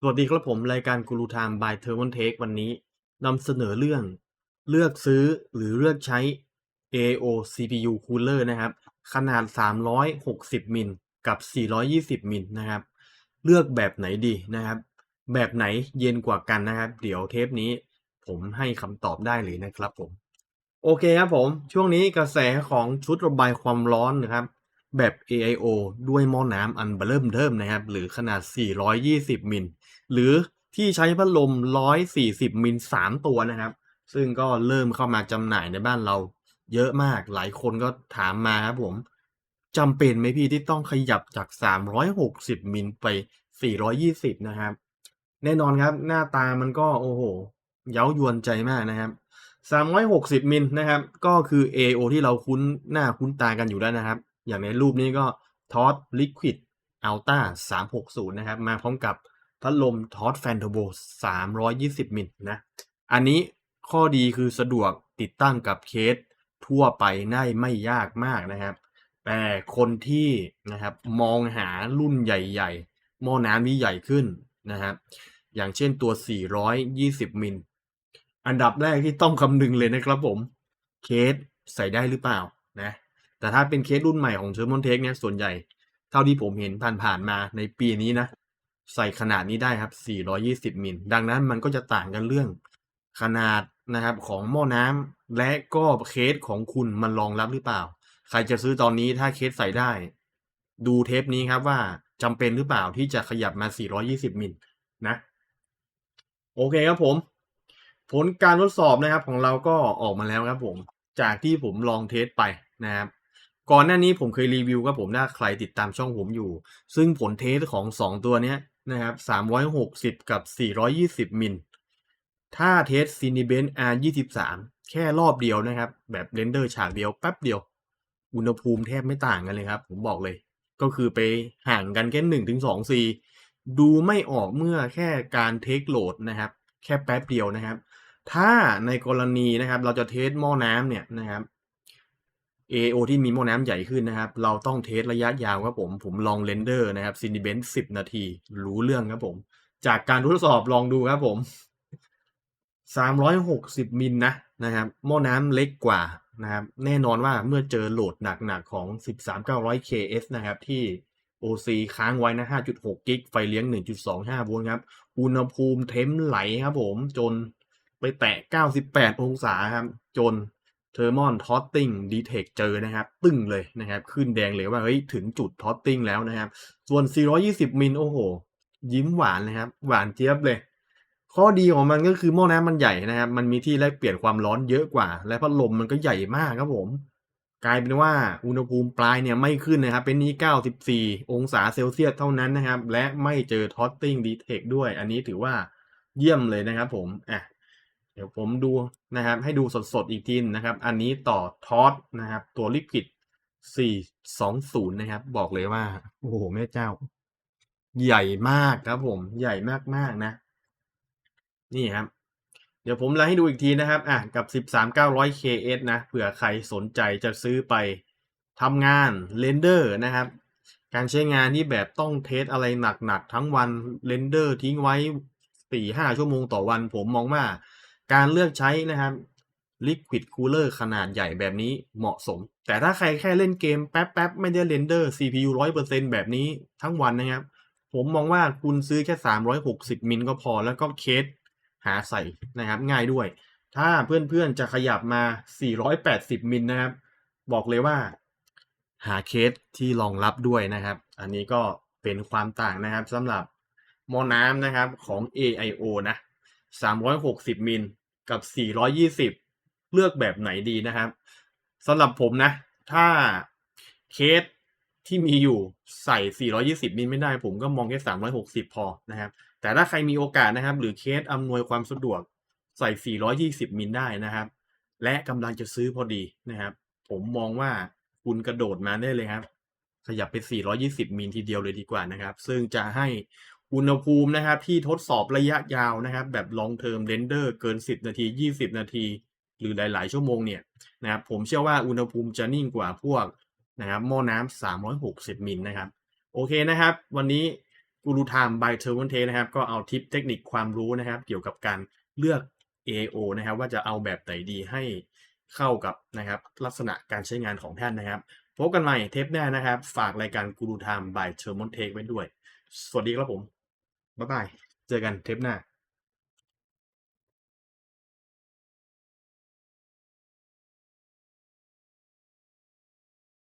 สวัสดีครับผม รายการกูรูไทม์ by เทอร์ n เทควันนี้นำเสนอเรื่องเลือกซื้อหรือเลือกใช้ AO CPU Cooler นะครับ ขนาด 360 มิลกับ 420 มิลนะครับ เลือกแบบไหนดีนะครับ แบบไหนเย็นกว่ากันนะครับ เดี๋ยวเทปนี้ผมให้คำตอบได้เลยนะครับผม โอเคครับผม ช่วงนี้กระแสของชุดระบายความร้อนนะครับ แบบ AIO ด้วยหม้อน้ำอันเบริ่มเทิมนะครับ หรือขนาด 420 มิล หรือที่ใช้พัดลม 140 มิล 3 ตัวนะครับ ซึ่งก็เริ่มเข้ามาจำหน่ายในบ้านเราเยอะมาก หลายคนก็ถามมาครับผมจำเป็นไหมพี่ที่ต้องขยับจาก 360 มิลไป 420 นะครับ แน่นอนครับ หน้าตามันก็โอ้โห เย้ายวนใจมากนะครับ 360 มิลนะครับ ก็คือ AO ที่เราคุ้นหน้าคุ้นตากันอยู่แล้วนะครับ อย่างในรูปนี้ก็ TOS Liquid Ultra 360 นะครับ มาพร้อมกับพัดลม TOS Fan Turbo 320 มิลนะ อันนี้ข้อดีคือสะดวกติดตั้งกับเคสทั่วไปได้ไม่ยากมากนะครับ แต่คนที่นะครับมองหารุ่นใหญ่ๆหม้อน้ำที่ใหญ่ขึ้นนะครับ อย่างเช่นตัว 420 มิล อันดับแรกที่ต้องคำนึงเลยนะครับผม เคสใส่ได้หรือเปล่า แต่ถ้าเป็นเคสรุ่นใหม่ของเทอร์มอนเทคเนี่ยส่วนใหญ่ เท่าที่ผมเห็นผ่านๆมาในปีนี้นะ ใส่ขนาดนี้ได้ครับ 420 มิล ดังนั้นมันก็จะต่างกันเรื่องขนาดนะครับของหม้อน้ำและก็เคสของคุณมันรองรับหรือเปล่า ใครจะซื้อตอนนี้ถ้าเคสใส่ได้ ดูเทปนี้ครับว่าจำเป็นหรือเปล่าที่จะขยับมา 420 มิลนะ โอเคครับผม ผลการทดสอบนะครับของเราก็ออกมาแล้วครับผม จากที่ผมลองเทสไปนะครับ ก่อนหน้านี้ผมเคยรีวิวครับผมถ้าใครติดตามช่องผมอยู่ ซึ่งผลเทสของ 2 ตัวเนี้ยนะครับ 360 กับ 420 มิล ถ้าเทส Cinebench R23 แค่รอบเดียวนะครับ แบบเรนเดอร์ฉากเดียวแป๊บเดียว อุณหภูมิแทบไม่ต่างกันเลยครับ ผมบอกเลย ก็คือไปห่างกันแค่1ถึง2 C ดูไม่ออกเมื่อแค่การเทคโหลดนะครับ แค่แป๊บเดียวนะครับ ถ้าในกรณีนะครับเราจะเทสหม้อน้ำเนี่ยนะครับ AO ที่มีหม้อน้ำใหญ่ขึ้นนะครับ เราต้องเทสระยะยาวครับผม ผมลองเรนเดอร์นะครับ Cinebench 10นาที รู้เรื่องครับผม จากการทดสอบลองดูครับผม360มิลนะนะครับหม้อน้ำเล็กกว่านะครับ แน่นอนว่าเมื่อเจอโหลดหนักๆของ 13900 KS นะครับ ที่ OC ค้างไว้นะ 5.6 กิก ไฟเลี้ยง 1.25 โวลต์ครับ อุณหภูมิเทมไหลครับผม จนไปแตะ 98 องศาครับ จน เทอร์มอนทอตติ้งดีเทคเจอนะครับ ตึ้งเลยนะครับ ขึ้นแดงเลยว่าเฮ้ยถึงจุดทอตติ้งแล้วนะครับ ส่วน 420 มิลโอ้โห ยิ้มหวานเลยครับ หวานเจี๊ยบเลย ข้อดีของมันก็คือหม้อน้ำมันใหญ่นะครับ มันมีที่แลกเปลี่ยนความร้อนเยอะกว่า และพัดลมมันก็ใหญ่มากครับผม กลายเป็นว่าอุณหภูมิปลายเนี่ยไม่ขึ้นนะครับ เป็นนี้ 94 องศาเซลเซียสเท่านั้นนะครับ และไม่เจอทอตติ้งดีเทคด้วย อันนี้ถือว่าเยี่ยมเลยนะครับผมอะ ดี๋ยวผมดูนะครับ ให้ดูสดๆอีกทีนะครับ อันนี้ต่อทอสนะครับ ตัวลิควิด420นะครับ บอกเลยว่า โอ้โหแม่เจ้า ใหญ่มากครับผมใหญ่มากๆนะ นี่ครับ เดี๋ยวผมไล่ให้ดูอีกทีนะครับ อะกับ13900 KS นะเผื่อใครสนใจจะซื้อไปทำงานเรนเดอร์นะครับ การใช้งานที่แบบต้องเทสอะไรหนักๆทั้งวันเรนเดอร์ทิ้งไว้4-5ชั่วโมงต่อวัน ผมมองว่า การเลือกใช้นะครับ Liquid Cooler ขนาดใหญ่แบบนี้เหมาะสม แต่ถ้าใครแค่เล่นเกมแป๊บๆ ไม่ได้เรนเดอร์ CPU 100%แบบนี้ทั้งวันนะครับ ผมมองว่าคุณซื้อแค่ 360 มิลก็พอแล้วก็เคสหาใส่นะครับ ง่ายด้วย ถ้าเพื่อนๆจะขยับมา 480 มิลนะครับ บอกเลยว่า หาเคสที่รองรับด้วยนะครับ อันนี้ก็เป็นความต่างนะครับสำหรับหม้อน้ำนะครับของ AIO นะ 360 มิล กับ 420 เลือกแบบไหนดีนะครับสำหรับผมนะ ถ้าเคสที่มีอยู่ใส่ 420 มิลไม่ได้ ผมก็มองแค่ 360 พอนะครับ แต่ถ้าใครมีโอกาสนะครับ หรือเคสอำนวยความสะดวกใส่ 420 มิลได้นะครับ และกำลังจะซื้อพอดีนะครับ ผมมองว่าคุณกระโดดมาได้เลยครับ ขยับไป 420 มิลทีเดียวเลยดีกว่านะครับ ซึ่งจะให้ อุณหภูมินะครับที่ทดสอบระยะยาวนะครับ แบบ long term render เกิน 10 นาที 20 นาที หรือหลาย ๆ ชั่วโมงเนี่ยนะครับผมเชื่อว่าอุณหภูมิจะนิ่งกว่าพวกนะครับหม้อน้ำ360 มิลนะครับ โอเคนะครับ วันนี้กูรูไทม์ by t e r m o n t e นะครับ ก็เอาทิปเทคนิคความรู้นะครับ เกี่ยวกับการเลือก AO นะครับ ว่าจะเอาแบบไหนดีให้เข้ากับนะครับลักษณะการใช้งานของท่านนะครับพบกันใหม่เทปหน้านะครับ ฝากรายการกูรูไทม์ by t e r m o n t e ไว้ด้วย สวัสดีครับผม บ๊ายบาย เจอกันเทปหน้า